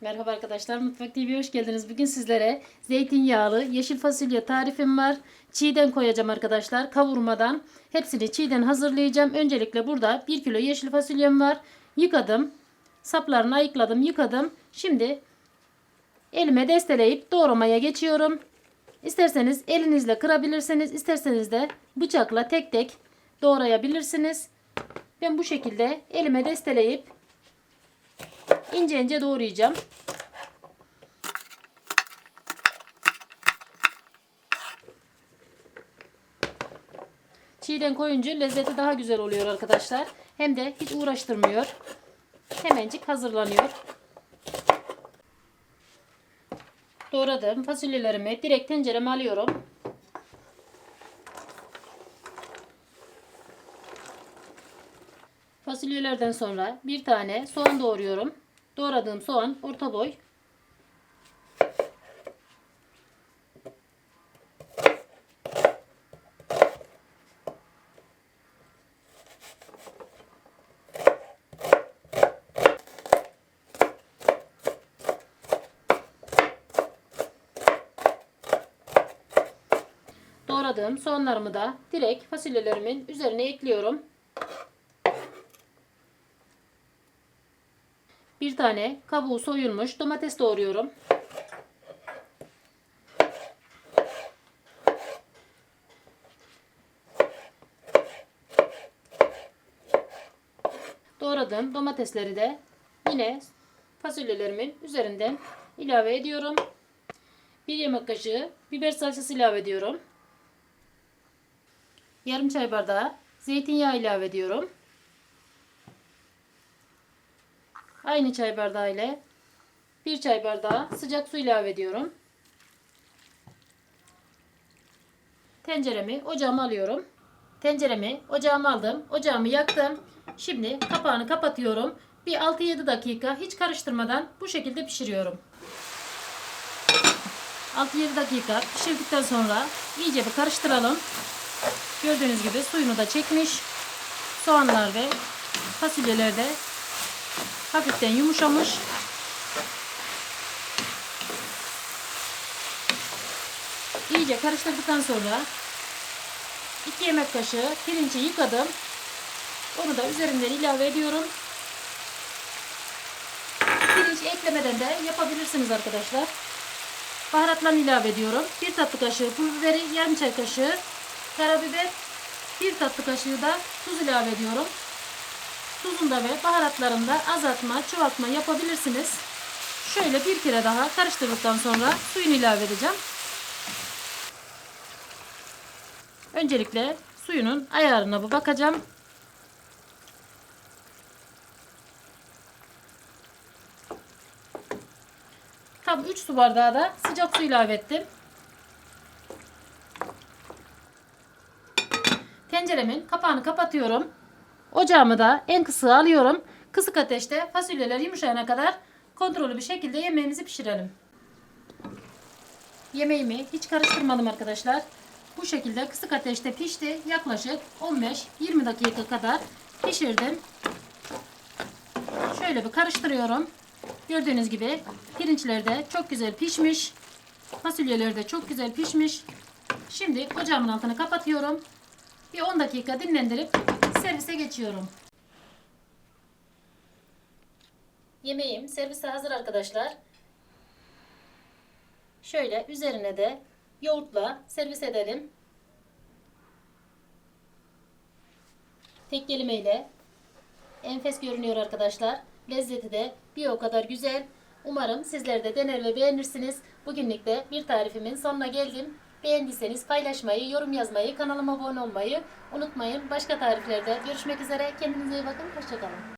Merhaba arkadaşlar, Mutfak TV'ye hoş geldiniz. Bugün sizlere zeytinyağlı yeşil fasulye tarifim var. Çiğden koyacağım arkadaşlar, kavurmadan. Hepsini çiğden hazırlayacağım. Öncelikle burada 1 kilo yeşil fasulyem var. Yıkadım. Saplarını ayıkladım, yıkadım. Şimdi elime desteleyip doğramaya geçiyorum. İsterseniz elinizle kırabilirsiniz, isterseniz de bıçakla tek tek doğrayabilirsiniz. Ben bu şekilde elime desteleyip ince ince doğrayacağım. Çiğden koyunca lezzeti daha güzel oluyor arkadaşlar. Hem de hiç uğraştırmıyor. Hemencik hazırlanıyor. Doğradım fasulyelerimi direkt tencereme alıyorum. Fasulyelerden sonra bir tane soğan doğruyorum. Doğradığım soğan orta boy. Doğradığım soğanlarımı da direkt fasulyelerimin üzerine ekliyorum. Bir tane kabuğu soyulmuş domates doğruyorum. Doğradığım domatesleri de yine fasulyelerimin üzerinden ilave ediyorum. Bir yemek kaşığı biber salçası ilave ediyorum. Yarım çay bardağı zeytinyağı ilave ediyorum. Aynı çay bardağı ile bir çay bardağı sıcak su ilave ediyorum. Tenceremi ocağıma alıyorum. Tenceremi ocağıma aldım. Ocağımı yaktım. Şimdi kapağını kapatıyorum. Bir 6-7 dakika hiç karıştırmadan bu şekilde pişiriyorum. 6-7 dakika pişirdikten sonra iyice bir karıştıralım. Gördüğünüz gibi suyunu da çekmiş. Soğanlar ve fasulyeler de hafiften yumuşamış. İyice karıştırdıktan sonra 2 yemek kaşığı pirinci yıkadım. Onu da üzerinden ilave ediyorum. Pirinç eklemeden de yapabilirsiniz arkadaşlar. Baharatlarını ilave ediyorum. 1 tatlı kaşığı pul biberi, yarım çay kaşığı karabiber, 1 tatlı kaşığı da tuz ilave ediyorum. Tuzunda ve baharatlarında azaltma, çoğaltma yapabilirsiniz. Şöyle bir kere daha karıştırdıktan sonra suyunu ilave edeceğim. Öncelikle suyunun ayarına bir bakacağım. Tam 3 su bardağı da sıcak su ilave ettim. Tenceremin kapağını kapatıyorum. Ocağımı da en kısığı alıyorum. Kısık ateşte fasulyeler yumuşayana kadar kontrollü bir şekilde yemeğimizi pişirelim. Yemeğimi hiç karıştırmadım arkadaşlar. Bu şekilde kısık ateşte pişti. Yaklaşık 15-20 dakika kadar pişirdim. Şöyle bir karıştırıyorum. Gördüğünüz gibi pirinçler de çok güzel pişmiş. Fasulyeler de çok güzel pişmiş. Şimdi ocağımın altını kapatıyorum. Bir 10 dakika dinlendirip servise geçiyorum. Yemeğim servise hazır arkadaşlar. Şöyle üzerine de yoğurtla servis edelim. Tek kelimeyle enfes görünüyor arkadaşlar. Lezzeti de bir o kadar güzel. Umarım sizler de dener ve beğenirsiniz. Bugünlük de bir tarifimin sonuna geldim. Beğendiyseniz paylaşmayı, yorum yazmayı, kanalıma abone olmayı unutmayın. Başka tariflerde görüşmek üzere. Kendinize iyi bakın. Hoşçakalın.